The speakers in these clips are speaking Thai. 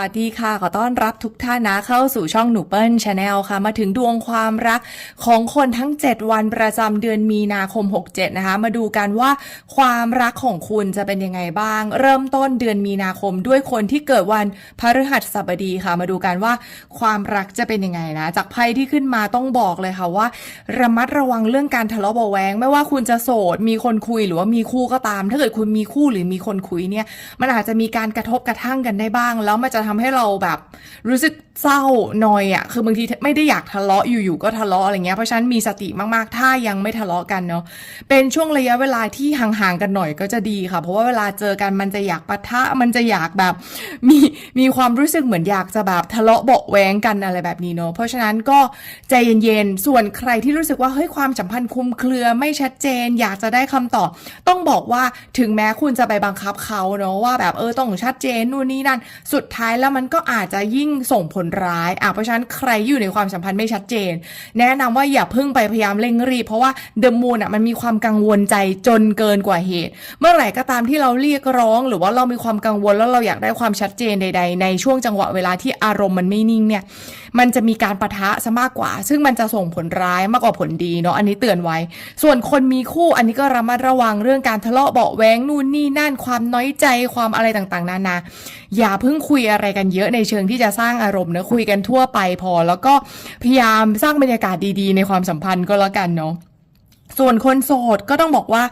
วัสดีค่ะ ขอต้อนรับทุกท่านนะเข้าสู่ช่องหนูเปิ้ลชาแนลค่ะ มาถึงดวงความรักของคนทั้ง 7 วันประจำเดือนมีนาคม 67 นะคะ มาดูกันว่าความรักของคุณจะเป็นยังไงบ้าง เริ่มต้นเดือนมีนาคมด้วยคนที่เกิดวันพฤหัสบดีค่ะ มาดูกันว่าความรักจะเป็นยังไงนะ จากไพ่ที่ขึ้นมาต้องบอกเลยค่ะว่า ระมัดระวังเรื่องการทะเลาะเบาแวงไม่ว่าคุณจะโสดมีคนคุยหรือว่ามีคู่ก็ตาม ถ้าเกิดคุณมีคู่หรือมีคนคุยเนี่ยมันอาจจะมีการกระทบกระทั่งกันได้บ้าง แล้วมันจะททำให้เราแบบ รู้สึกเศร้านอยอะ่ะคือบางทีไม่ได้อยากทะเลาะอยู่ๆก็ทะเลาะอะไรเงี้ยเพราะฉะนั้นมีสติมากๆ ถ้ายังไม่ทะเลาะกันเนาะเป็นช่วงระยะเวลาที่ห่างๆกันหน่อยก็จะดีค่ะ เพราะว่าเวลาเจอกันมันจะอยากปะทะมันจะอยากแบบมีมีความรู้สึกเหมือนอยากจะแบบทะเลาะเบาแวงกันอะไรแบบนี้เนาะเพราะฉะนั้นก็ใจเย็นๆส่วนใครที่รู้สึกว่าเฮ้ยความสัมพันธ์คุมเครือไม่ชัดเจน อยากจะได้คำตอบ ต้องบอกว่าถึงแม้คุณจะไปบังคับเขาเนาะว่าแบบเออต้องชัดเจนนู่นนี่นั่นสุดท้ายแล้วมันก็อาจจะยิ่งส่งผลร้ายอะเพราะฉะนั้นใครอยู่ในความสัมพันธ์ไม่ชัดเจน แนะนำว่าอย่าเพิ่งไปพยายามเร่งรีบ เพราะว่าเดอะมูนอะมันมีความกังวลใจจนเกินกว่าเหตุ เมื่อไหร่ก็ตามที่เราเรียกร้อง หรือว่าเรามีความกังวลแล้วเราอยากได้ความชัดเจนใด ๆ ในช่วงจังหวะเวลาที่อารมณ์มันไม่นิ่งเนี่ยมันจะมีการประทะซะมากกว่า ซึ่งมันจะส่งผลร้ายมากกว่าผลดีเนาะอันนี้เตือนไว้ ส่วนคนมีคู่อันนี้ก็ระมัดระวังเรื่องการทะเลาะเบาแวงนู่นนี่นั่นความน้อยใจความอะไรต่างๆ นานาอย่าเพิ่งคุยอะไรกันเยอะในเชิงที่จะสร้างอารมณ์เนะคุยกันทั่วไปพอ แล้วก็พยายามสร้างบรรยากาศดีๆ ในความสัมพันธ์ก็แล้วกันเนาะ ส่วนคนโสดก็ต้องบอกว่า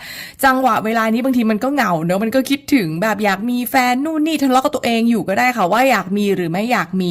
จังหวะเวลานี้บางทีมันก็เหงาเนอะมันก็คิดถึงแบบอยากมีแฟนนู่นนี่ทะเลาะกับตัวเองอยู่ก็ได้ค่ะว่าอยากมีหรือไม่อยากมี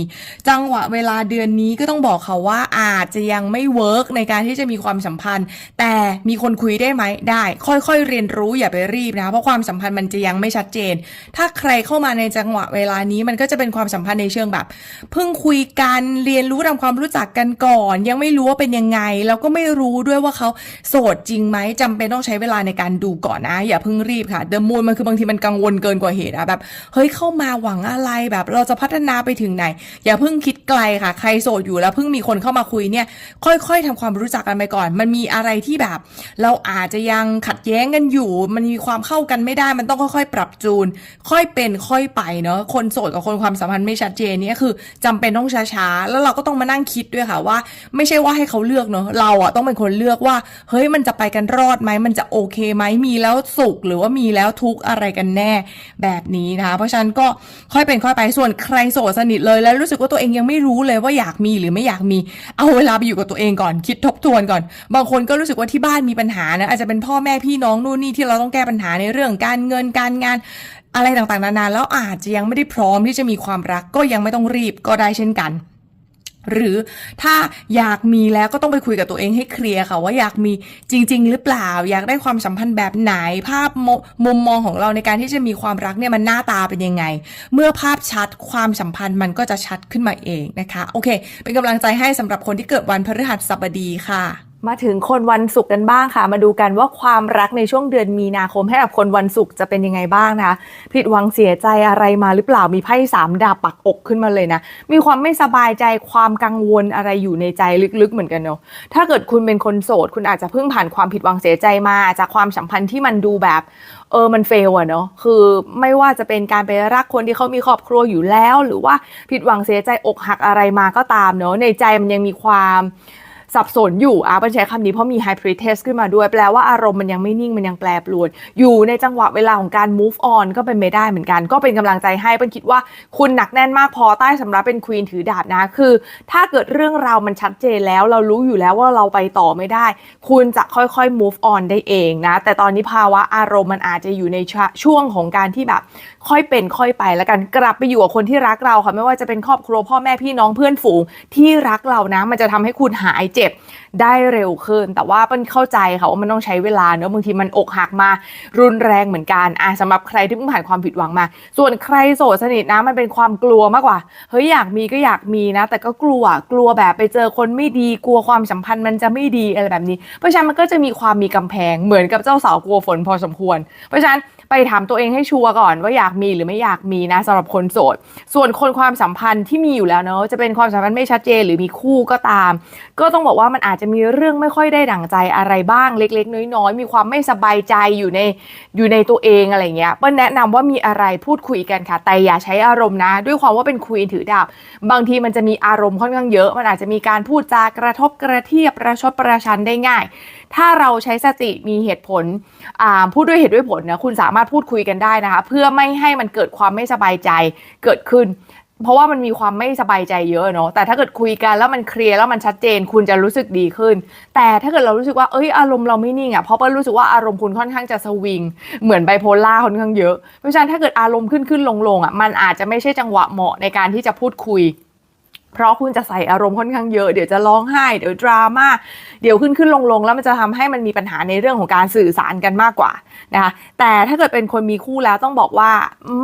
จังหวะเวลาเดือนนี้ก็ต้องบอกค่ะว่าอาจจะยังไม่เวิร์กในการที่จะมีความสัมพันธ์ แต่มีคนคุยได้ไหมได้ ค่อยๆ เรียนรู้อย่าไปรีบนะเพราะความสัมพันธ์มันจะยังไม่ชัดเจน ถ้าใครเข้ามาในจังหวะเวลานี้มันก็จะเป็นความสัมพันธ์ในเชิงแบบ เพิ่งคุยกันเรียนรู้ทำความรู้จักกันก่อน ยังไม่รู้ว่าเป็นยังไงแล้วก็ไม่รู้ด้วยว่าเขาโสดจริงไหมจำเป็นต้องใช้เวลาในการดูก่อนนะ อย่าเพิ่งรีบค่ะเดอะมูนมันคือบางทีมันกังวลเกินกว่าเหตุอะแบบเฮ้ยเข้ามาหวังอะไรแบบ เราจะพัฒนาไปถึงไหน อย่าเพิ่งคิดไกลค่ะ ใครโสดอยู่แล้วเพิ่งมีคนเข้ามาคุยเนี่ย ค่อย ๆทำความรู้จักกันไปก่อน มันมีอะไรที่แบบ เราอาจจะยังขัดแย้งกันอยู่ มันมีความเข้ากันไม่ได้มันต้องค่อยๆ ปรับจูน ค่อยเป็นค่อยไปเนาะคนโสดกับคนความสัมพันธ์ไม่ชัดเจนเนี่ยคือจำเป็นต้องช้าๆแล้วเราก็ต้องมานั่งคิดด้วยค่ะว่า ไม่ใช่ว่าให้เขาเลือกเนาะเราอะต้องเป็นคนเลือกว่าเฮ้ยมันจะไปกันรอดไหมมันจะโอเคไหมมีแล้วสุขหรือว่ามีแล้วทุกอะไรกันแน่แบบนี้นะคะเพราะฉะนั้นก็ค่อยเป็นค่อยไปส่วนใครโสดสนิทเลยแล้วรู้สึกว่าตัวเองยังไม่รู้เลยว่าอยากมีหรือไม่อยากมีเอาเวลาไปอยู่กับตัวเองก่อนคิดทบทวนก่อน บางคนก็รู้สึกว่าที่บ้านมีปัญหานะอาจจะเป็นพ่อแม่พี่น้องนู่นนี่ที่เราต้องแก้ปัญหาในเรื่องการเงินการงานอะไรต่างๆนานาแล้วอาจจะยังไม่ได้พร้อมที่จะมีความรักก็ยังไม่ต้องรีบก็ได้เช่นกัน หรือถ้าอยากมีแล้วก็ต้องไปคุยกับตัวเองให้เคลียร์ค่ะว่าอยากมีจริง ๆ หรือเปล่า อยากได้ความสัมพันธ์แบบไหนภาพมมุมมองของเราในการที่จะมีความรักเนี่ยมันหน้าตาเป็นยังไง เมื่อภาพชัดความสัมพันธ์มันก็จะชัดขึ้นมาเองนะคะ โอเค เป็นกำลังใจให้สำหรับคนที่เกิดวันพฤหัสบดีค่ะ มาถึงคนวันศุกร์กันบ้างค่ะ มาดูกันว่าความรักในช่วงเดือนมีนาคมให้กับคนวันศุกร์จะเป็นยังไงบ้างนะคะผิดหวังเสียใจอะไรมาหรือเปล่ามีไพ่สามดาบปักอกขึ้นมาเลยนะ มีความไม่สบายใจความกังวลอะไรอยู่ในใจลึกๆเหมือนกันเนาะถ้าเกิดคุณเป็นคนโสด คุณอาจจะเพิ่งผ่านความผิดหวังเสียใจมา จากความสัมพันธ์ที่มันดูแบบเออมันเฟลอะเนาะคือไม่ว่าจะเป็นการไปรักคนที่เขามีครอบครัวอยู่แล้ว หรือว่าผิดหวังเสียใจอกหักอะไรมาก็ตามเนาะในใจมันยังมีความ สับสนอยู่อะเป็นใช้คำนี้เพราะมี high pretest ขึ้นมาด้วย แปลว่าอารมณ์มันยังไม่นิ่งมันยังแปรปรวน อยู่ในจังหวะเวลาของการ move on ก็เป็นไม่ได้เหมือนกัน ก็เป็นกำลังใจให้เป็นคิดว่าคุณหนักแน่นมากพอใต้สำรับเป็นควีนถือดาบนะคือ ถ้าเกิดเรื่องราวมันชัดเจนแล้ว เรารู้อยู่แล้วว่าเราไปต่อไม่ได้ คุณจะค่อยๆ move on ได้เองนะแต่ตอนนี้ภาวะอารมณ์มันอาจจะอยู่ในช่วงของการที่แบบ ค่อยเป็นค่อยไปแล้วกันกลับไปอยู่กับคนที่รักเราค่ะไม่ว่าจะเป็นครอบครัวพ่อแม่พี่น้องเพื่อนฝูงที่รักเรานะ มันจะทำให้คุณหายเจ็บได้เร็วขึ้น แต่ว่าเปิ้ลเข้าใจค่ะว่ามันต้องใช้เวลาเนอะบางทีมันอกหักมารุนแรงเหมือนกันอะสำหรับใครที่เพิ่งผ่านความผิดหวังมา ส่วนใครโสดสนิทนะมันเป็นความกลัวมากกว่าเฮ้ยอยากมีก็อยากมีนะ แต่ก็กลัวกลัวแบบไปเจอคนไม่ดีกลัวความสัมพันธ์มันจะไม่ดีอะไรแบบนี้ เพราะฉะนั้นมันก็จะมีความมีกำแพงเหมือนกับเจ้าสาวกลัวฝนพอสมควร เพราะฉะนั้น ไปถามตัวเองให้ชัวร์ก่อนว่าอยากมีหรือไม่อยากมีนะสำหรับคนโสด ส่วนคนความสัมพันธ์ที่มีอยู่แล้วเนอะจะเป็นความสัมพันธ์ไม่ชัดเจนหรือมีคู่ก็ตาม ก็ต้องบอกว่ามันอาจจะมีเรื่องไม่ค่อยได้ดั่งใจอะไรบ้างเล็ก ๆ น้อยๆมีความไม่สบายใจอยู่ในอยู่ในตัวเองอะไรเงี้ยเปิ้ลแนะนำว่ามีอะไรพูดคุยกันค่ะแต่อย่าใช้อารมณ์นะ ด้วยความว่าเป็นควีนถือดาบบางทีมันจะมีอารมณ์ค่อนข้างเยอะ มันอาจจะมีการพูดจากระทบกระเทียบประชดประชันได้ง่าย ถ้าเราใช้สติมีเหตุผลอ่าพูดด้วยเหตุด้วยผลนะคุณสามารถพูดคุยกันได้นะคะ เพื่อไม่ให้มันเกิดความไม่สบายใจเกิดขึ้น เพราะว่ามันมีความไม่สบายใจเยอะเนาะแต่ถ้าเกิดคุยกันแล้วมันเคลียร์แล้วมันชัดเจน คุณจะรู้สึกดีขึ้น แต่ถ้าเกิดเรารู้สึกว่าเอ้ยอารมณ์เราไม่นิ่งอะ่ะเพราะเปิ้ลรู้สึกว่าอารมณ์คุณค่อนข้างจะสวิงเหมือนไบโพล่าค่อนข้างเยอะเพราะฉะนั้นถ้าเกิดอารมณ์ขึ้นขึ้นลงลงอะมันอาจจะไม่ใช่จังหวะเหมาะในการที่จะพูดคุย เพราะคุณจะใส่อารมณ์ค่อนข้างเยอะเดี๋ยวจะร้องไห้ เดี๋ยวดราม่าเดี๋ยวขึ้นขึ้นลงลงแล้วมันจะทำให้มันมีปัญหาในเรื่องของการสื่อสารกันมากกว่านะคะแต่ถ้าเกิดเป็นคนมีคู่แล้วต้องบอกว่า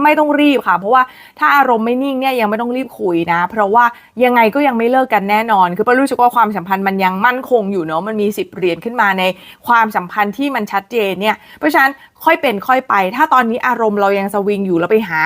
ไม่ต้องรีบค่ะ เพราะว่าถ้าอารมณ์ไม่นิ่งเนี่ยยังไม่ต้องรีบคุยนะ เพราะว่ายังไงก็ยังไม่เลิกกันแน่นอน คือปรู้สึกว่าความสัมพันธ์มันยังมั่นคงอยู่เนาะมันมีสิบเหรียญขึ้นมาในความสัมพันธ์ที่มันชัดเจนเนี่ยเพราะฉะนั้น ค่อยเป็นค่อยไป ถ้าตอนนี้อารมณ์เรายังสวิงอยู่แล้วไปหา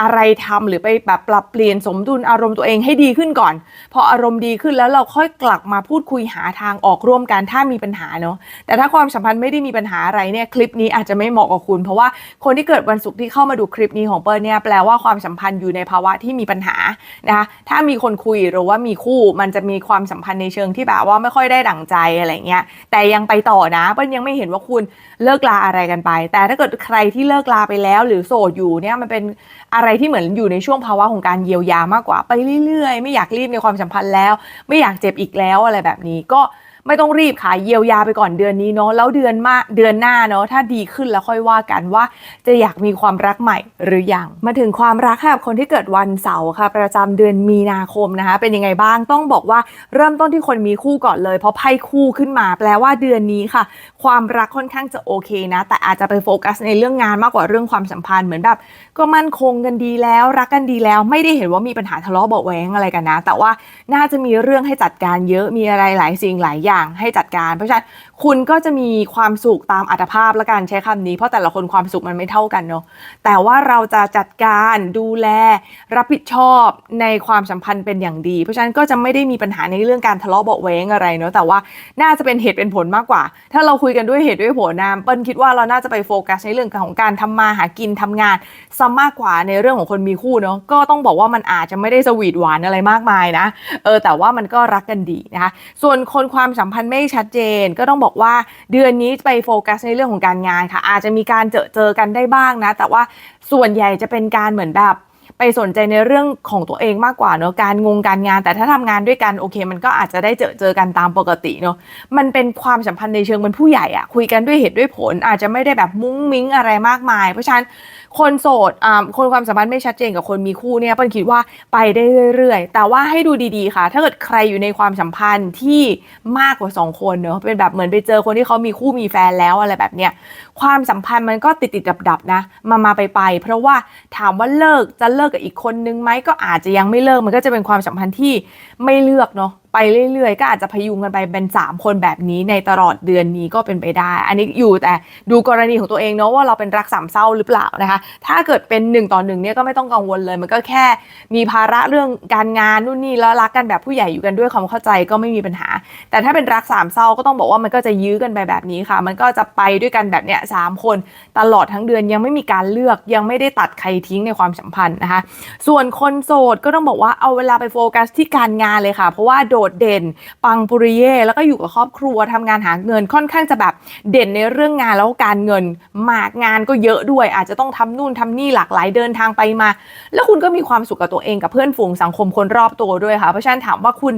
อะไรทำหรือไปแบบปรับเปลี่ยนสมดุลอารมณ์ตัวเองให้ดีขึ้นก่อน พออารมณ์ดีขึ้นแล้วเราค่อยกลับมาพูดคุยหาทางออกร่วมกันถ้ามีปัญหาเนาะแต่ถ้าความสัมพันธ์ไม่ได้มีปัญหาอะไรเนี่ยคลิปนี้อาจจะไม่เหมาะกับคุณ เพราะว่าคนที่เกิดวันศุกร์ที่เข้ามาดูคลิปนี้ของเปิ้ลเนี่ยแปลว่าความสัมพันธ์อยู่ในภาวะที่มีปัญหานะคะถ้ามีคนคุยหรือว่ามีคู่มันจะมีความสัมพันธ์ในเชิงที่แบบว่าไม่ค่อยได้ดั่งใจอะไรเงี้ยแต่ยังไปต่อนะเปิ้ลยังไม่เห็นว่าคุณเลิกลาอะไรกันไปแต่ถ้าเกิดใครที่เลิกลาไปแล้ว หรือโสดอยู่เนี่ยมันเป็นอะไรที่เหมือนอยู่ในช่วงภาวะของการเยียวยามากกว่าไปเรื่อยๆ ไม่อยากรีบในความสัมพันธ์แล้ว ไม่อยากเจ็บอีกแล้วอะไรแบบนี้ก็ ไม่ต้องรีบค่ะเยียวยาไปก่อนเดือนนี้เนาะแล้วเดือนมาเดือนหน้าเนาะถ้าดีขึ้นแล้วค่อยว่ากันว่า จะอยากมีความรักใหม่หรือยังมาถึงความรักค่ะคนที่เกิดวันเสาร์ค่ะ ประจำเดือนมีนาคมนะคะ เป็นยังไงบ้างต้องบอกว่าเริ่มต้นที่คนมีคู่ก่อนเลย เพราะไพ่คู่ขึ้นมา แปลว่าเดือนนี้ค่ะ ความรักค่อนข้างจะโอเคนะ แต่อาจจะไปโฟกัสในเรื่องงานมากกว่าเรื่องความสัมพันธ์เหมือนแบบก็มั่นคงกันดีแล้วรักกันดีแล้ว ไม่ได้เห็นว่ามีปัญหาทะเลาะเบาะแวงอะไรกันนะ แต่ว่าน่าจะมีเรื่องให้จัดการเยอะมีอะไรหลายสิ่งหลายอย่างให้จัดการ เพราะฉะนั้นคุณก็จะมีความสุขตามอัตภาพละกันใช้คำนี้ เพราะแต่ละคนความสุขมันไม่เท่ากันเนาะแต่ว่าเราจะจัดการดูแลรับผิดชอบในความสัมพันธ์เป็นอย่างดี เพราะฉะนั้นก็จะไม่ได้มีปัญหาในเรื่องการทะเลาะเบาะแว้งอะไรเนาะแต่ว่าน่าจะเป็นเหตุเป็นผลมากกว่า ถ้าเราคุยกันด้วยเหตุด้วยผลนะเปิ้ลคิดว่าเราน่าจะไปโฟกัสในเรื่องของการทำมาหากินทำงานซะมากกว่าในเรื่องของคนมีคู่เนาะก็ต้องบอกว่ามันอาจจะไม่ได้สวีทหวานอะไรมากมายนะเออแต่ว่ามันก็รักกันดีนะคะส่วนคนความสัมพันธ์ไม่ชัดเจนก็ต้องบอกว่าเดือนนี้ไปโฟกัสในเรื่องของการงานค่ะ อาจจะมีการเจอเจอกันได้บ้างนะ แต่ว่าส่วนใหญ่จะเป็นการเหมือนแบบ ไปสนใจในเรื่องของตัวเองมากกว่าเนอะการงงการงาน แต่ถ้าทำงานด้วยกันโอเค มันก็อาจจะได้เจอเจอกันตามปกติเนอะมันเป็นความสัมพันธ์ในเชิงเป็นผู้ใหญ่อะคุยกันด้วยเหตุด้วยผล อาจจะไม่ได้แบบมุ้งมิ้งอะไรมากมาย เพราะฉะนั้นคนโสดอ่าคนความสัมพันธ์ไม่ชัดเจนกับคนมีคู่เนี่ยเปิ้ลคิดว่าไปได้เรื่อยๆ แต่ว่าให้ดูดีๆค่ะ ถ้าเกิดใครอยู่ในความสัมพันธ์ที่มากกว่าสองคนเนอะเป็นแบบเหมือนไปเจอคนที่เขามีคู่มีแฟนแล้วอะไรแบบเนี้ยความสัมพันธ์มันก็ติดติดดับดับๆนะ มามาไปไปๆเพราะว่าถามว่าเลิกจะเลิกกับอีกคนนึงไหมก็อาจจะยังไม่เลิกมันก็จะเป็นความสัมพันธ์ที่ไม่เลือกเนาะ ไปเรื่อยๆ ก็อาจจะพยุงกันไปเป็น 3 คนแบบนี้ในตลอดเดือนนี้ก็เป็นไปได้ อันนี้อยู่แต่ดูกรณีของตัวเองเนาะว่าเราเป็นรักสามเศร้าหรือเปล่านะคะ ถ้าเกิดเป็น1ต่อหนึ่งเนี่ยก็ไม่ต้องกังวลเลย มันก็แค่มีภาระเรื่องการงานนู่นนี่แล้วรักกันแบบผู้ใหญ่อยู่กันด้วยความเข้าใจก็ไม่มีปัญหา แต่ถ้าเป็นรักสามเศร้าก็ต้องบอกว่ามันก็จะยื้อกันไปแบบนี้ค่ะ มันก็จะไปด้วยกันแบบเนี้ยสามคนตลอดทั้งเดือนยังไม่มีการเลือกยังไม่ได้ตัดใครทิ้งในความสัมพันธ์นะคะ ส่วนคนโสดก็ต้องบอกว่าเอาเวลาไปโฟกัสที่การงานเลยค่ะ เพราะว่าโดดเด่น ปังปุริเย่แล้วก็อยู่กับครอบครัวทำงานหาเงินค่อนข้างจะแบบเด่นในเรื่องงานแล้วการเงินมากงานก็เยอะด้วย อาจจะต้องทำนู่นทำนี่หลากหลายเดินทางไปมา แล้วคุณก็มีความสุขกับตัวเองกับเพื่อนฝูงสังคมคนรอบตัวด้วยค่ะเพราะฉะนั้นถามว่าคุณ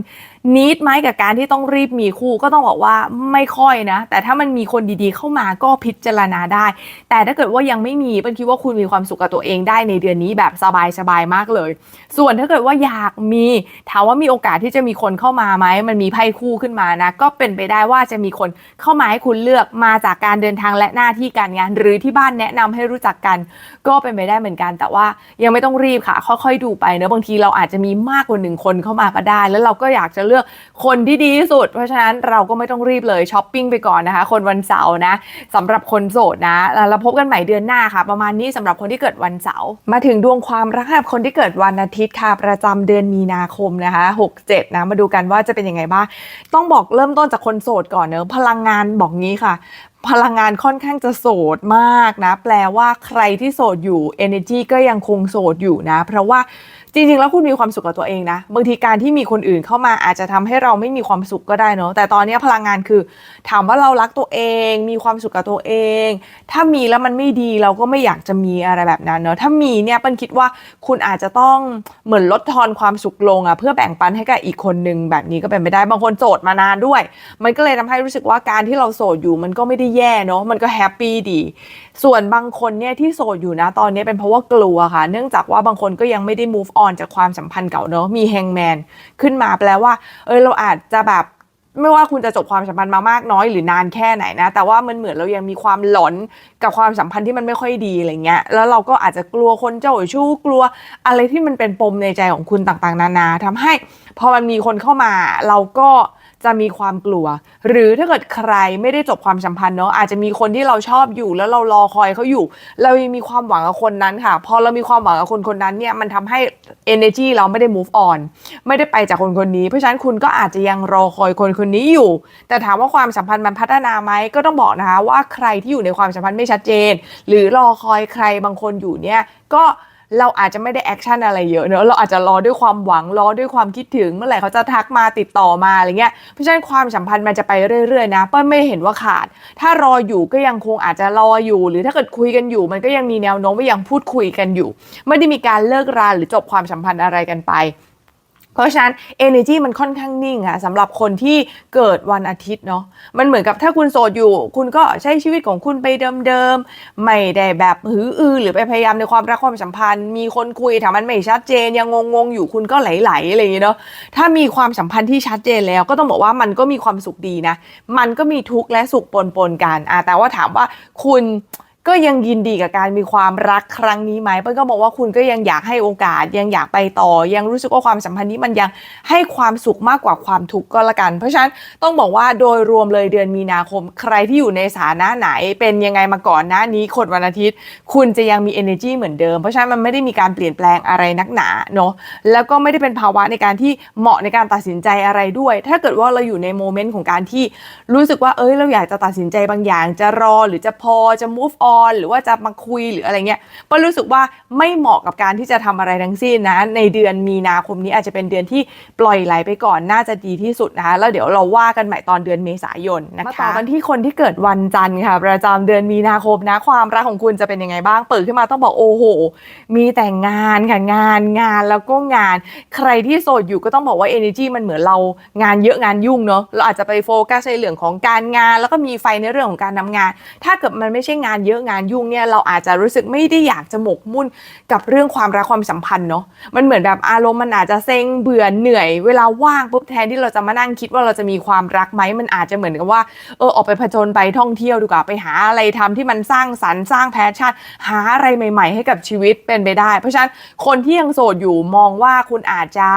นิดไหมกับการที่ต้องรีบมีคู่ก็ต้องบอกว่าไม่ค่อยนะ แต่ถ้ามันมีคนดีๆ เข้ามาก็พิจารณาได้ แต่ถ้าเกิดว่ายังไม่มีเป็นคิดว่าคุณมีความสุขกับตัวเองได้ในเดือนนี้แบบสบายๆมากเลย ส่วนถ้าเกิดว่าอยากมีถามว่ามีโอกาสที่จะมีคนเข้ามาไหมมันมีไพ่คู่ขึ้นมานะ ก็เป็นไปได้ว่าจะมีคนเข้ามาให้คุณเลือกมาจากการเดินทางและหน้าที่การงาน หรือที่บ้านแนะนำให้รู้จักกัน ก็เป็นไปได้เหมือนกัน แต่ว่ายังไม่ต้องรีบค่ะ ค่อยๆดูไปเนอะบางทีเราอาจจะมีมากกว่าหนึ่งคนเข้ามาก็ได้ แล้วเราก็อยากจะเลือกคนที่ดีที่สุด เพราะฉะนั้นเราก็ไม่ต้องรีบเลยช้อปปิ้งไปก่อนนะคะ คนวันเสาร์นะสำหรับคนโสดนะแล้วเราพบกันใหม่เดือนหน้าค่ะ ประมาณนี้สำหรับคนที่เกิดวันเสาร์มาถึงดวงความรักกับคนที่เกิดวันอาทิตย์ค่ะประจำเดือนมีนาคมนะคะ 67 นะมาดูกันว่าจะเป็นยังไงบ้าง ต้องบอกเริ่มต้นจากคนโสดก่อนเนอะพลังงานบอกงี้ค่ะ พลังงานค่อนข้างจะโสดมากนะ แปลว่าใครที่โสดอยู่ energy ก็ยังคงโสดอยู่นะ เพราะว่า จริงๆ แล้วคุณมีความสุขกับตัวเองนะบางทีการที่มีคนอื่นเข้ามาอาจจะทำให้เราไม่มีความสุขก็ได้เนอะแต่ตอนนี้พลังงานคือ ถามว่าเรารักตัวเอง มีความสุขกับตัวเอง ถ้ามีแล้วมันไม่ดีเราก็ไม่อยากจะมีอะไรแบบนั้นเนอะถ้ามีเนี่ยปันคิดว่าคุณอาจจะต้องเหมือนลดทอนความสุขลงอะเพื่อแบ่งปันให้กับอีกคนนึงแบบนี้ก็เป็นไปได้บางคนโสดมานานด้วย มันก็เลยทำให้รู้สึกว่าการที่เราโสดอยู่มันก็ไม่ได้แย่เนาะมันก็แฮปปี้ดี ส่วนบางคนเนี่ยที่โสดอยู่นะตอนนี้เป็นเพราะว่ากลัวค่ะ เนื่องจากว่าบางคนก็ยังไม่ได้ move on จากความสัมพันธ์เก่าเนาะมีแฮงแมนขึ้นมาแปลว่า เออเราอาจจะแบบไม่ว่าคุณจะจบความสัมพันธ์มามากน้อยหรือนานแค่ไหนนะ แต่ว่ามันเหมือนเรายังมีความหลอนกับความสัมพันธ์ที่มันไม่ค่อยดีอะไรเงี้ย แล้วเราก็อาจจะกลัวคนเจ้าชู้กลัวอะไรที่มันเป็นปมในใจของคุณต่างๆ นานาทำให้พอมันมีคนเข้ามาเราก็ จะมีความกลัว หรือถ้าเกิดใครไม่ได้จบความสัมพันธ์เนาะอาจจะมีคนที่เราชอบอยู่แล้วเรารอคอยเขาอยู่ เรายังมีความหวังกับคนนั้นค่ะ พอเรามีความหวังกับคนคนนั้นเนี่ยมันทำให้ energy เราไม่ได้ move on ไม่ได้ไปจากคนคนนี้ เพราะฉะนั้นคุณก็อาจจะยังรอคอยคนคนนี้อยู่ แต่ถามว่าความสัมพันธ์มันพัฒนาไหมก็ต้องบอกนะคะว่าใครที่อยู่ในความสัมพันธ์ไม่ชัดเจน หรือรอคอยใครบางคนอยู่เนี่ยก็ เราอาจจะไม่ได้แอคชั่นอะไรเยอะเนอะเราอาจจะรอด้วยความหวังรอด้วยความคิดถึงเมื่อไหร่เขาจะทักมาติดต่อมาอะไรเงี้ยเพราะฉะนั้นความสัมพันธ์มันจะไปเรื่อยๆนะเปิ้ลไม่เห็นว่าขาด ถ้ารออยู่ก็ยังคงอาจจะรออยู่ หรือถ้าเกิดคุยกันอยู่ มันก็ยังมีแนวโน้มว่ายังพูดคุยกันอยู่ ไม่ได้มีการเลิกราหรือจบความสัมพันธ์อะไรกันไป เพราะฉะนั้น energy มันค่อนข้างนิ่งอะสำหรับคนที่เกิดวันอาทิตย์เนาะมันเหมือนกับถ้าคุณโสดอยู่ คุณก็ใช้ชีวิตของคุณไปเดิมๆไม่ได้แบบหืออือหรือไปพยายามในความรักความสัมพันธ์ มีคนคุยถามมันไม่ชัดเจนยังงงๆอยู่คุณก็ไหลๆอะไรอย่างเงี้เนาะถ้ามีความสัมพันธ์ที่ชัดเจนแล้ว ก็ต้องบอกว่ามันก็มีความสุขดีนะ มันก็มีทุกข์และสุขปนๆกันอะแต่ว่าถามว่าคุณ ก็ยังยินดีกับการมีความรักครั้งนี้ไหมเปิ้ลก็บอกว่าคุณก็ยังอยากให้โอกาสยังอยากไปต่อ ยังรู้สึกว่าความสัมพันธ์นี้มันยังให้ความสุขมากกว่าความทุกข์ก็แล้วกัน เพราะฉะนั้นต้องบอกว่าโดยรวมเลยเดือนมีนาคม ใครที่อยู่ในสถานะไหน เป็นยังไงมาก่อนหน้านี้คนวันอาทิตย์ คุณจะยังมี energy เหมือนเดิม เพราะฉะนั้นมันไม่ได้มีการเปลี่ยนแปลงอะไรนักหนาเนาะแล้วก็ไม่ได้เป็นภาวะในการที่เหมาะในการตัดสินใจอะไรด้วย ถ้าเกิดว่าเราอยู่ในโมเมนต์ของการที่รู้สึกว่าเอ้ยเราอยากจะตัดสินใจบางอย่าง จะรอหรือจะพอจะ move on หรือว่าจะมาคุยหรืออะไรเงี้ยเปิ้ลรู้สึกว่าไม่เหมาะกับการที่จะทำอะไรทั้งสิ้นนะในเดือนมีนาคมนี้อาจจะเป็นเดือนที่ปล่อยไหลไปก่อนน่าจะดีที่สุดนะคะแล้วเดี๋ยวเราว่ากันใหม่ตอนเดือนเมษายนนะคะมาต่อกันที่คนที่เกิดวันจันทร์ค่ะ ประจำเดือนมีนาคมนะความรักของคุณจะเป็นยังไงบ้างเปิดขึ้นมาต้องบอกโอ้โห มีแต่งานค่ะงานงานแล้วก็งาน ใครที่โสดอยู่ก็ต้องบอกว่า energy มันเหมือนเรางานเยอะงานยุ่งเนาะเราอาจจะไปโฟกัสในเรื่องของการงาน แล้วก็มีไฟในเรื่องของการทำงาน ถ้าเกิดมันไม่ใช่งานเยอะงานยุ่งเนี่ยเราอาจจะรู้สึกไม่ได้อยากจะหมกมุ่นกับเรื่องความรักความสัมพันธ์เนาะมันเหมือนแบบอารมณ์มันอาจจะเซ็งเบื่อเหนื่อย เวลาว่างปุ๊บแทนที่เราจะมานั่งคิดว่าเราจะมีความรักไหมมันอาจจะเหมือนกับว่าเออออกไปผจญไปท่องเที่ยวดีกว่าไปหาอะไรทำที่มันสร้างสรรค์สร้างแพชชั่นหาอะไรใหม่ ๆ ให้กับชีวิตเป็นไปได้ เพราะฉะนั้นคนที่ยังโสดอยู่มองว่าคุณอาจจะ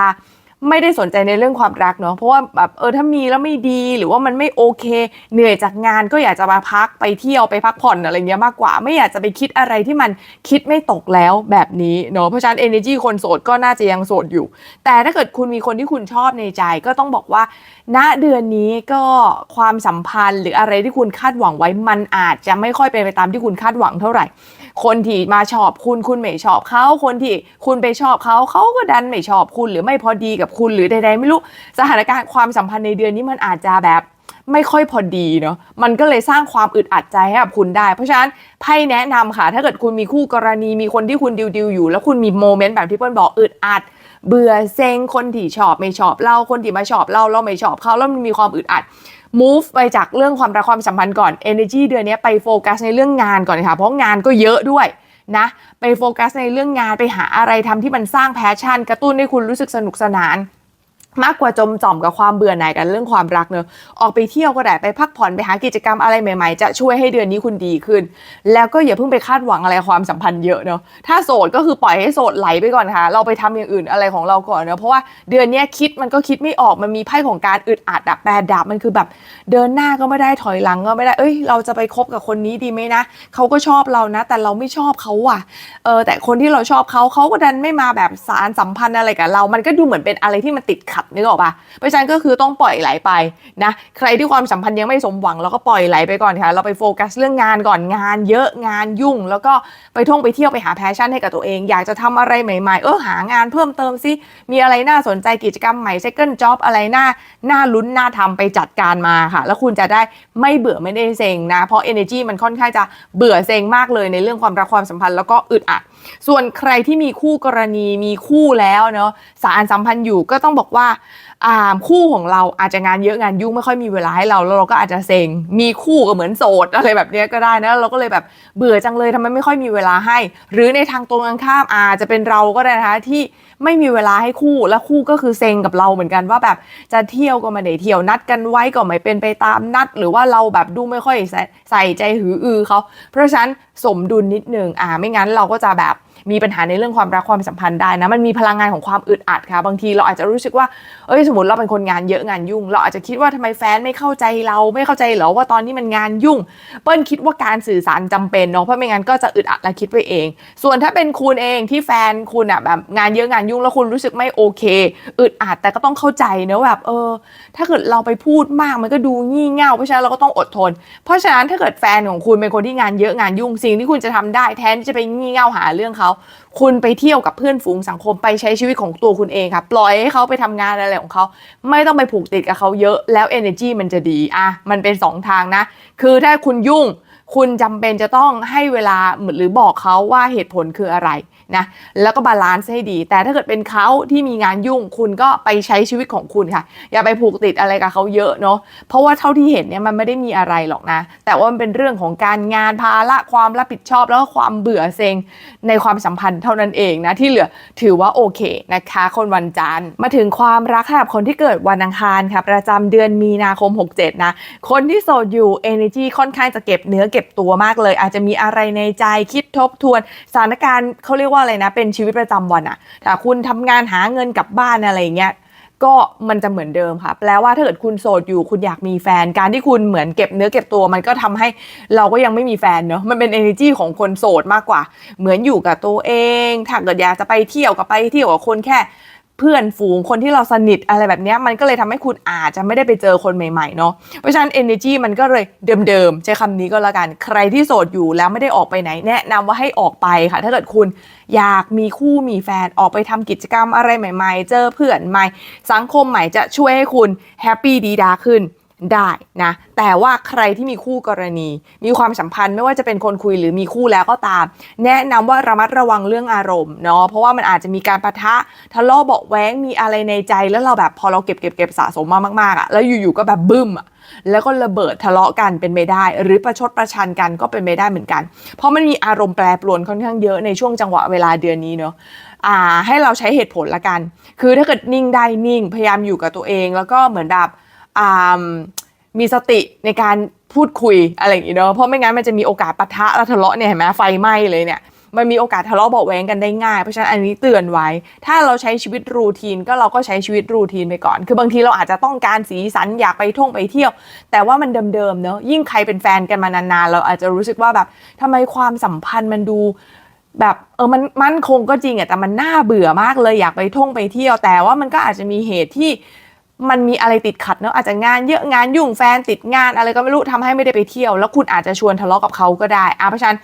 ไม่ได้สนใจในเรื่องความรักเนาะเพราะว่าแบบเออถ้ามีแล้วไม่ดีหรือว่ามันไม่โอเค เหนื่อยจากงานก็อยากจะมาพักไปเที่ยวไปพักผ่อนอะไรเงี้ยมากกว่า ไม่อยากจะไปคิดอะไรที่มันคิดไม่ตกแล้วแบบนี้เนาะเพราะฉะนั้น energy คนโสดก็น่าจะยังโสดอยู่ แต่ถ้าเกิดคุณมีคนที่คุณชอบในใจก็ต้องบอกว่า ณเดือนนี้ก็ความสัมพันธ์หรืออะไรที่คุณคาดหวังไว้มันอาจจะไม่ค่อยเป็นไปตามที่คุณคาดหวังเท่าไหร่ คนที่มาชอบคุณคุณไม่ชอบเขาคนที่คุณไปชอบเขาเขาก็ดันไม่ชอบคุณหรือไม่พอดีกับคุณหรือใดๆไม่รู้สถานการณ์ความสัมพันธ์ในเดือนนี้มันอาจจะแบบไม่ค่อยพอดีเนาะ มันก็เลยสร้างความอึดอัดใจให้กับคุณได้ เพราะฉะนั้นไพ่แนะนำค่ะ ถ้าเกิดคุณมีคู่กรณีมีคนที่คุณดิวดิวๆอยู่ แล้วคุณมีโมเมนต์แบบที่เปิ้ลบอกอึดอัด เบื่อเซ็งคนที่ชอบไม่ชอบเราคนที่มาชอบเราเราไม่ชอบเขาแล้วมันมีความอึดอัด move ไปจากเรื่องความรักความสัมพันธ์ก่อน energy เดือนนี้ไปโฟกัสในเรื่องงานก่อนค่ะ เพราะงานก็เยอะด้วยนะ ไปโฟกัสในเรื่องงานไปหาอะไรทำที่มันสร้างแพชชั่น กระตุ้นให้คุณรู้สึกสนุกสนาน มากกว่าจมจอมกับความเบื่อหน่ายกันเรื่องความรักเนอะออกไปเที่ยวก็ได้ไปพักผ่อนไปหากิจกรรมอะไรใหม่ๆ จะช่วยให้เดือนนี้คุณดีขึ้น แล้วก็อย่าเพิ่งไปคาดหวังอะไรความสัมพันธ์เยอะเนอะถ้าโสดก็คือปล่อยให้โสดไหลไปก่อนค่ะ เราไปทำอย่างอื่นอะไรของเราก่อนเนอะเพราะว่าเดือนนี้คิดมันก็คิดไม่ออกมันมีไพ่ของการอึดอัดอะแปดดาบมันคือแบบ เดินหน้าก็ไม่ได้ถอยหลังก็ไม่ได้เอ้ย เราจะไปคบกับคนนี้ดีไหมนะเขาก็ชอบเรานะ แต่เราไม่ชอบเขาว่ะเออแต่คนที่เราชอบเขาเขาก็ดันไม่มาแบบสารสัมพันธ์อะไรกับเรา มันก็ดูเหมือนเป็นอะไรที่มันติดขัดขัดนึกออกปะเพราะฉะนั้นก็คือต้องปล่อยไหลไปนะใครที่ความสัมพันธ์ยังไม่สมหวังเราก็ปล่อยไหลไปก่อนค่ะ เราไปโฟกัสเรื่องงานก่อนงานเยอะงานยุ่ง แล้วก็ไปท่องไปเที่ยวไปหาแพชชั่นให้กับตัวเอง อยากจะทำอะไรใหม่ๆ เออหางานเพิ่มเติมซิมีอะไรน่าสนใจกิจกรรมใหม่ second job อะไรน่าน่าลุ้นน่าทำไปจัดการมาค่ะ แล้วคุณจะได้ไม่เบื่อไม่ได้เซ็งนะเพราะ energy มันค่อนข้างจะเบื่อเซ็งมากเลยในเรื่องความรักความสัมพันธ์แล้วก็อึดอัด ส่วนใครที่มีคู่กรณีมีคู่แล้วเนาะสารสัมพันธ์อยู่ก็ต้องบอกว่าคู่ของเราอาจจะงานเยอะงานยุ่งไม่ค่อยมีเวลาให้เราแล้วเราก็อาจจะเซ็งมีคู่ก็เหมือนโสดอะไรแบบนี้ก็ได้นะเราก็เลยแบบเบื่อจังเลยทำไมไม่ค่อยมีเวลาให้ หรือในทางตรงกันข้ามอาจจะเป็นเราก็ได้นะคะที่ไม่มีเวลาให้คู่และคู่ก็คือเซ็งกับเราเหมือนกันว่าแบบจะเที่ยวก็ไม่ได้เที่ยวนัดกันไว้ก็ไม่เป็นไปตามนัด หรือว่าเราแบบดูไม่ค่อยใส่ใส่ใจหืออือเขาเพราะฉะนั้นสมดุลนิดนึงอ่าไม่งั้นเราก็จะแบบ มีปัญหาในเรื่องความรักความสัมพันธ์ได้นะมันมีพลังงานของความอึดอัดค่ะบางทีเราอาจจะรู้สึกว่าเอ้ยสมมติเราเป็นคนงานเยอะงานยุ่ง เราอาจจะคิดว่าทำไมแฟนไม่เข้าใจเราไม่เข้าใจเหรอว่าตอนนี้มันงานยุ่ง เปิ้ลคิดว่าการสื่อสารจำเป็นเนาะเพราะไม่งั้นก็จะอึดอัดและคิดไปเอง ส่วนถ้าเป็นคุณเองที่แฟนคุณอะแบบงานเยอะงานยุ่งแล้วคุณรู้สึกไม่โอเคอึดอัดแต่ก็ต้องเข้าใจเนอะแบบเออ ถ้าเกิดเราไปพูดมากมันก็ดูงี่เง่าเพราะฉะนั้นเราก็ต้องอดทน เพราะฉะนั้นถ้าเกิดแฟนของคุณเป็นคนที่งานเยอะงานยุ่งสิ่งที่คุณจะทำได้แทนที่จะไปงี่เง่าหาเรื่องเขาคุณไปเที่ยวกับเพื่อนฝูงสังคมไปใช้ชีวิตของตัวคุณเองค่ะ ปล่อยให้เขาไปทำงานอะไรของเขาไม่ต้องไปผูกติดกับเขาเยอะแล้ว energy มันจะดีอะมันเป็นสองทางนะ คือถ้าคุณยุ่ง คุณจำเป็นจะต้องให้เวลาหรือบอกเขาว่าเหตุผลคืออะไร นะแล้วก็บาลานซ์ให้ดี แต่ถ้าเกิดเป็นเขาที่มีงานยุ่งคุณก็ไปใช้ชีวิตของคุณค่ะ อย่าไปผูกติดอะไรกับเขาเยอะเนาะเพราะว่าเท่าที่เห็นเนี่ยมันไม่ได้มีอะไรหรอกนะ แต่ว่ามันเป็นเรื่องของการงานภาระความรับผิดชอบ แล้วก็ความเบื่อเซ็งในความสัมพันธ์เท่านั้นเองนะที่เหลือถือว่าโอเคนะคะ คนวันจันทร์มาถึงความรักค่ะคนที่เกิดวันอังคารค่ะประจำเดือนมีนาคม 67 นะ คนที่โสดอยู่ energy ค่อนข้างจะเก็บเนื้อเก็บตัวมากเลย อาจจะมีอะไรในใจคิดทบทวนสถานการณ์เขาเรียกว่าอะไรนะ เป็นชีวิตประจำวันอะถ้าคุณทำงานหาเงินกลับบ้านอะไรเงี้ยก็มันจะเหมือนเดิมค่ะ แปลว่าถ้าเกิดคุณโสดอยู่คุณอยากมีแฟน การที่คุณเหมือนเก็บเนื้อเก็บตัว มันก็ทำให้เราก็ยังไม่มีแฟนเนอะมันเป็น energy ของคนโสดมากกว่า เหมือนอยู่กับตัวเอง ถ้าเกิดอยากจะไปเที่ยวก็ไปเที่ยวกับคนแค่ เพื่อนฝูงคนที่เราสนิทอะไรแบบนี้มันก็เลยทำให้คุณอาจจะไม่ได้ไปเจอคนใหม่ๆเนาะเพราะฉะนั้น energy มันก็เลยเดิมๆใช้คำนี้ก็แล้วกันใครที่โสดอยู่แล้วไม่ได้ออกไปไหน แนะนำว่าให้ออกไปค่ะ ถ้าเกิดคุณอยากมีคู่มีแฟนออกไปทำกิจกรรมอะไรใหม่ ๆ เจอเพื่อนใหม่ สังคมใหม่จะช่วยให้คุณแฮปปี้ดีดาขึ้น ได้นะ แต่ว่าใครที่มีคู่กรณี มีความสัมพันธ์ไม่ว่าจะเป็นคนคุยหรือมีคู่แล้วก็ตาม แนะนำว่าระมัดระวังเรื่องอารมณ์เนาะเพราะว่ามันอาจจะมีการปะทะทะเลาะเบาะแว้งมีอะไรในใจ แล้วเราแบบพอเราเก็บเก็บเก็บสะสมมามากๆอะแล้วอยู่ๆก็แบบบึ้มอะแล้วก็ระเบิดทะเลาะกันเป็นไปได้ หรือประชดประชันกันก็เป็นไปได้เหมือนกัน เพราะมันมีอารมณ์แปรปรวนค่อนข้างเยอะในช่วงจังหวะเวลาเดือนนี้เนาะอ่าให้เราใช้เหตุผลละกัน คือถ้าเกิดนิ่งได้นิ่ง พยายามอยู่กับตัวเอง แล้วก็เหมือนแบบ มีสติในการพูดคุยอะไรอย่างงี้เนาะเพราะไม่งั้นมันจะมีโอกาสปะทะแล้วทะเลาะเนี่ยเห็นไหมไฟไหม้เลยเนี่ยมันมีโอกาสทะเลาะเบาแว้งกันได้ง่าย เพราะฉะนั้นอันนี้เตือนไว้ ถ้าเราใช้ชีวิตรูทีนก็เราก็ใช้ชีวิตรูทีนไปก่อน คือบางทีเราอาจจะต้องการสีสันอยากไปท่องไปเที่ยว แต่ว่ามันเดิมๆเนาะยิ่งใครเป็นแฟนกันมานานๆ เราอาจจะรู้สึกว่าแบบทำไมความสัมพันธ์มันดูแบบเออมันมั่นคงก็จริงอะแต่มันน่าเบื่อมากเลยอยากไปท่องไปเที่ยว แต่ว่ามันก็อาจจะมีเหตุที่ มันมีอะไรติดขัดเนอะอาจจะงานเยอะงานยุ่งแฟนติดงานอะไรก็ไม่รู้ทำให้ไม่ได้ไปเที่ยว แล้วคุณอาจจะชวนทะเลาะกับเขาก็ได้อะเพราะฉะนั้น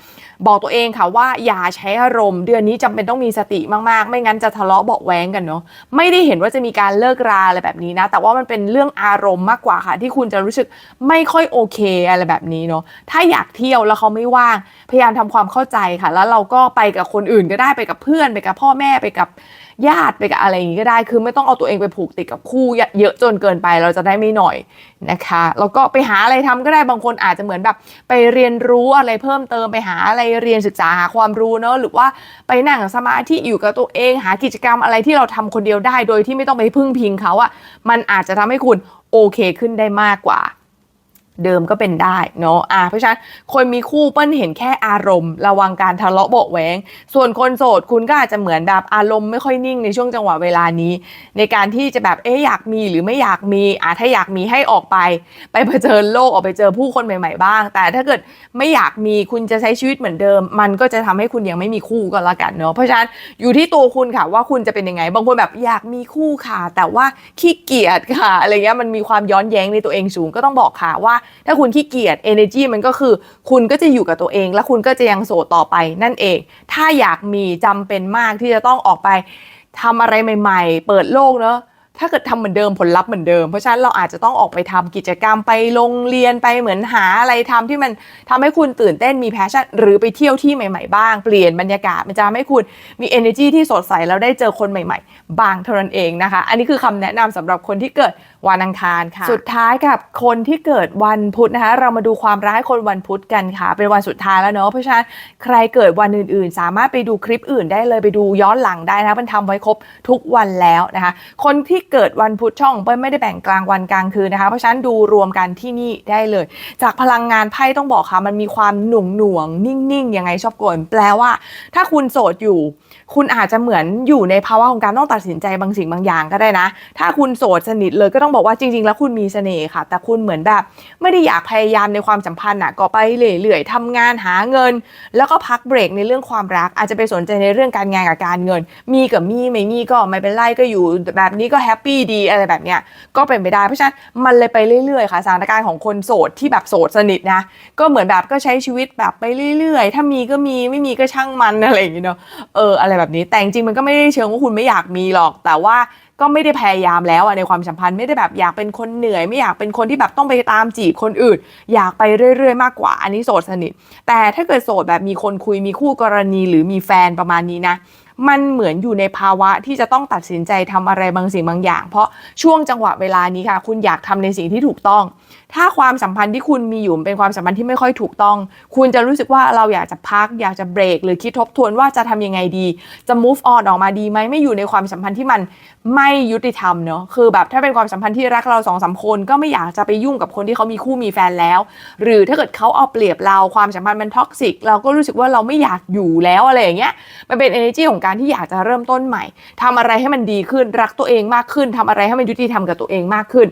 บอกตัวเองค่ะว่าอย่าใช้อารมณ์ เดือนนี้จำเป็นต้องมีสติมากๆ ไม่งั้นจะทะเลาะเบาะแว้งกันเนาะไม่ได้เห็นว่าจะมีการเลิกราอะไรแบบนี้นะ แต่ว่ามันเป็นเรื่องอารมณ์มากกว่าค่ะ ที่คุณจะรู้สึกไม่ค่อยโอเคอะไรแบบนี้เนาะถ้าอยากเที่ยวแล้วเขาไม่ว่างพยายามทำความเข้าใจค่ะ แล้วเราก็ไปกับคนอื่นก็ได้ไปกับเพื่อนไปกับพ่อแม่ไปกับ ญาติไปกับอะไรอย่างงี้ก็ได้ คือไม่ต้องเอาตัวเองไปผูกติดกับคู่เยอะจนเกินไปเราจะได้ไม่หน่อยนะคะแล้วก็ไปหาอะไรทำก็ได้บางคนอาจจะเหมือนแบบไปเรียนรู้อะไรเพิ่มเติมไปหาอะไรเรียนศึกษาหาความรู้เนอะหรือว่าไปนั่งสมาธิอยู่กับตัวเองหากิจกรรมอะไรที่เราทำคนเดียวได้ โดยที่ไม่ต้องไปพึ่งพิงเขาอะมันอาจจะทำให้คุณโอเคขึ้นได้มากกว่า เดิมก็เป็นได้เนาะอะเพราะฉะนั้นคนมีคู่เปิ้ลเห็นแค่อารมณ์ ระวังการทะเลาะเบาแหวง ส่วนคนโสดคุณก็อาจจะเหมือนแบบอารมณ์ไม่ค่อยนิ่งในช่วงจังหวะเวลานี้ ในการที่จะแบบเอ๊ะอยากมีหรือไม่อยากมีอะถ้าอยากมีให้ออกไป ไปเผชิญโลกออกไปเจอผู้คนใหม่ ๆ บ้าง แต่ถ้าเกิดไม่อยากมีคุณจะใช้ชีวิตเหมือนเดิม มันก็จะทำให้คุณยังไม่มีคู่ก็แล้วกันเนาะเพราะฉะนั้นอยู่ที่ตัวคุณค่ะว่าคุณจะเป็นยังไง บางคนแบบอยากมีคู่ค่ะ แต่ว่าขี้เกียจค่ะอะไรเงี้ยมันมีความย้อนแย้งในตัวเองสูงก็ต้องบอกค่ะว่าถ้าคุณขี้เกียจ energy มันก็คือ คุณก็จะอยู่กับตัวเอง และคุณก็จะยังโสดต่อไปนั่นเอง ถ้าอยากมีจำเป็นมากที่จะต้องออกไปทำอะไรใหม่ ๆ เปิดโลกเนาะถ้าเกิดทำเหมือนเดิมผลลัพธ์เหมือนเดิม เพราะฉะนั้นเราอาจจะต้องออกไปทำกิจกรรมไปโรงเรียนไปเหมือนหาอะไรทำที่มันทำให้คุณตื่นเต้นมีแพชชั่น หรือไปเที่ยวที่ใหม่ๆบ้าง เปลี่ยนบรรยากาศมันจะทำให้คุณมี energy ที่สดใสแล้วได้เจอคนใหม่ ๆ บางเท่านั้นเองนะคะ อันนี้คือคำแนะนำสำหรับคนที่เกิด วันอังคารค่ะ สุดท้ายกับคนที่เกิดวันพุธนะคะ เรามาดูความรักให้คนวันพุธกันค่ะ เป็นวันสุดท้ายแล้วเนาะเพราะฉะนั้นใครเกิดวันอื่นๆ สามารถไปดูคลิปอื่นได้เลยไปดูย้อนหลังได้นะคะมันทำไว้ครบทุกวันแล้วนะคะ คนที่เกิดวันพุธช่องเปิ้ลไม่ได้แบ่งกลางวันกลางคืนนะคะเพราะฉะนั้นดูรวมกันที่นี่ได้เลย จากพลังงานไพ่ต้องบอกค่ะมันมีความหน่วงหน่วงๆนิ่งๆยังไงชอบโกนแปลว่า ถ้าคุณโสดอยู่ คุณอาจจะเหมือนอยู่ในภาวะของการต้องตัดสินใจบางสิ่งบางอย่างก็ได้นะ ถ้าคุณโสดสนิทเลยก็ต้องบอกว่าจริง ๆ แล้วคุณมีเสน่ห์ค่ะ แต่คุณเหมือนแบบ ไม่ได้อยากพยายามในความสัมพันธ์อะก็ไปเรื่อยๆทำงานหาเงิน แล้วก็พักเบรกในเรื่องความรัก อาจจะไปสนใจในเรื่องการงานกับการเงิน มีกับมีไม่มีก็ไม่เป็นไรก็อยู่แบบนี้ก็แฮปปี้ดีอะไรแบบเนี้ยก็เป็นไปได้เพราะฉะนั้นมันเลยไปเรื่อยๆค่ะสถานการณ์ของคนโสดที่แบบโสดสนิทนะก็เหมือนแบบก็ใช้ชีวิตแบบไปเรื่อยๆ ถ้ามีก็มีไม่มีก็ช่างมันอะไรอย่างเงี้ยเนาะเอออะไรแบบนี้ แต่จริงมันก็ไม่ได้เชิงว่าคุณไม่อยากมีหรอก แต่ว่าก็ไม่ได้พยายามแล้วอะในความสัมพันธ์ไม่ได้แบบอยากเป็นคนเหนื่อย ไม่อยากเป็นคนที่แบบต้องไปตามจีบคนอื่น อยากไปเรื่อย ๆ มากกว่า อันนี้โสดสนิท แต่ถ้าเกิดโสดแบบมีคนคุยมีคู่กรณีหรือมีแฟนประมาณนี้นะ มันเหมือนอยู่ในภาวะที่จะต้องตัดสินใจทำอะไรบางสิ่งบางอย่าง เพราะช่วงจังหวะเวลานี้ค่ะ คุณอยากทำในสิ่งที่ถูกต้อง ถ้าความสัมพันธ์ที่คุณมีอยู่เป็นความสัมพันธ์ที่ไม่ค่อยถูกต้อง คุณจะรู้สึกว่าเราอยากจะพัก อยากจะเบรก หรือคิดทบทวนว่าจะทำยังไงดี จะ move on ออกมาดีไหมไม่อยู่ในความสัมพันธ์ที่มันไม่ยุติธรรมเนอะคือแบบถ้าเป็นความสัมพันธ์ที่รักเราสองสามคนก็ไม่อยากจะไปยุ่งกับคนที่เขามีคู่มีแฟนแล้ว หรือถ้าเกิดเขาเอาเปรียบเราความสัมพันธ์มันท็อกซิกเราก็รู้สึกว่าเราไม่อยากอยู่แล้วอะไรอย่างเงี้ยมันเป็น energy ของการที่อยากจะเริ่มต้นใหม่ทำอะไรให้มันดีขึ้นรักตัวเองมากขึ้นทำอะไรให้มันยุติธรรมกับตัวเองมากขึ้น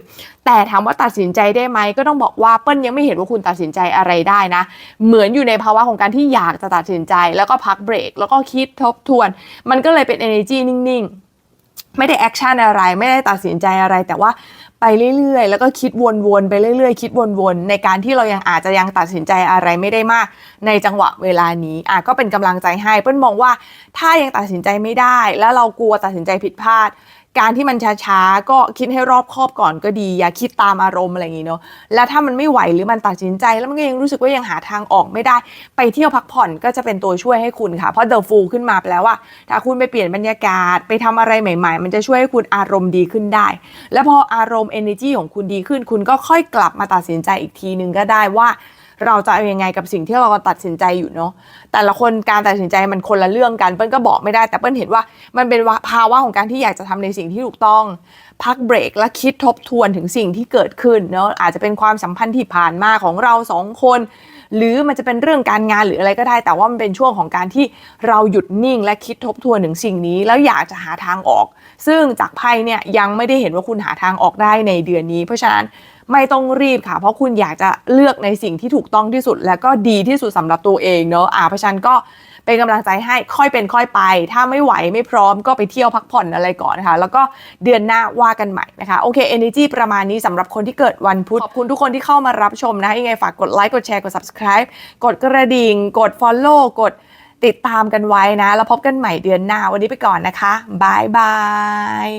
แต่ถามว่าตัดสินใจได้ไหมก็ต้องบอกว่าเปิ้ลยังไม่เห็นว่าคุณตัดสินใจอะไรได้นะ เหมือนอยู่ในภาวะของการที่อยากจะตัดสินใจ แล้วก็พักเบรกแล้วก็คิดทบทวน มันก็เลยเป็น energy นิ่งๆ ไม่ได้แอคชั่นอะไร ไม่ได้ตัดสินใจอะไร แต่ว่าไปเรื่อยๆ แล้วก็คิดวนๆ ไปเรื่อยๆ คิดวนๆ ในการที่เรายังอาจจะยังตัดสินใจอะไรไม่ได้มาก ในจังหวะเวลานี้อะก็เป็นกำลังใจให้ เปิ้ลมองว่าถ้ายังตัดสินใจไม่ได้ แล้วเรากลัวตัดสินใจผิดพลาด การที่มันช้าๆ ก็คิดให้รอบคอบก่อนก็ดี อย่าคิดตามอารมณ์อะไรอย่างนี้เนาะแล้วถ้ามันไม่ไหวหรือมันตัดสินใจ แล้วมันก็ยังรู้สึกว่ายังหาทางออกไม่ได้ ไปเที่ยวพักผ่อนก็จะเป็นตัวช่วยให้คุณค่ะ เพราะเดอะฟูลขึ้นมาแปลว่า ถ้าคุณไปเปลี่ยนบรรยากาศไปทำอะไรใหม่ ๆ มันจะช่วยให้คุณอารมณ์ดีขึ้นได้ แล้วพออารมณ์ energy ของคุณดีขึ้น คุณก็ค่อยกลับมาตัดสินใจอีกทีนึงก็ได้ว่า เราจะเอายังไงกับสิ่งที่เราตัดสินใจอยู่เนาะแต่ละคนการตัดสินใจมันคนละเรื่องกันเปิ้ลก็บอกไม่ได้แต่เปิ้ลเห็นว่ามันเป็นภาวะของการที่อยากจะทำในสิ่งที่ถูกต้องพักเบรกและคิดทบทวนถึงสิ่งที่เกิดขึ้นเนาะอาจจะเป็นความสัมพันธ์ที่ผ่านมาของเราสองคน หรือมันจะเป็นเรื่องการงานหรืออะไรก็ได้ แต่ว่ามันเป็นช่วงของการที่เราหยุดนิ่ง และคิดทบทวนถึงสิ่งนี้ แล้วอยากจะหาทางออก ซึ่งจากไพ่เนี่ยยังไม่ได้เห็นว่าคุณหาทางออกได้ในเดือนนี้ เพราะฉะนั้นไม่ต้องรีบค่ะ เพราะคุณอยากจะเลือกในสิ่งที่ถูกต้องที่สุด และก็ดีที่สุดสำหรับตัวเองเนอะอ่าเพราะฉะนั้นก็เป็นกำลังใจให้ค่อยเป็นค่อยไป ถ้าไม่ไหวไม่พร้อมก็ไปเที่ยวพักผ่อนอะไรก่อนนะคะ แล้วก็เดือนหน้าว่ากันใหม่นะคะโอเค energy ประมาณนี้สำหรับคนที่เกิดวันพุธขอบคุณทุกคนที่เข้ามารับชมนะยังไงฝากกดไลค์กดแชร์กด subscribe กดกระดิ่ง กด follow กด ติดตามกันไว้นะ แล้วพบกันใหม่เดือนหน้าวันนี้ไปก่อนนะคะบายบาย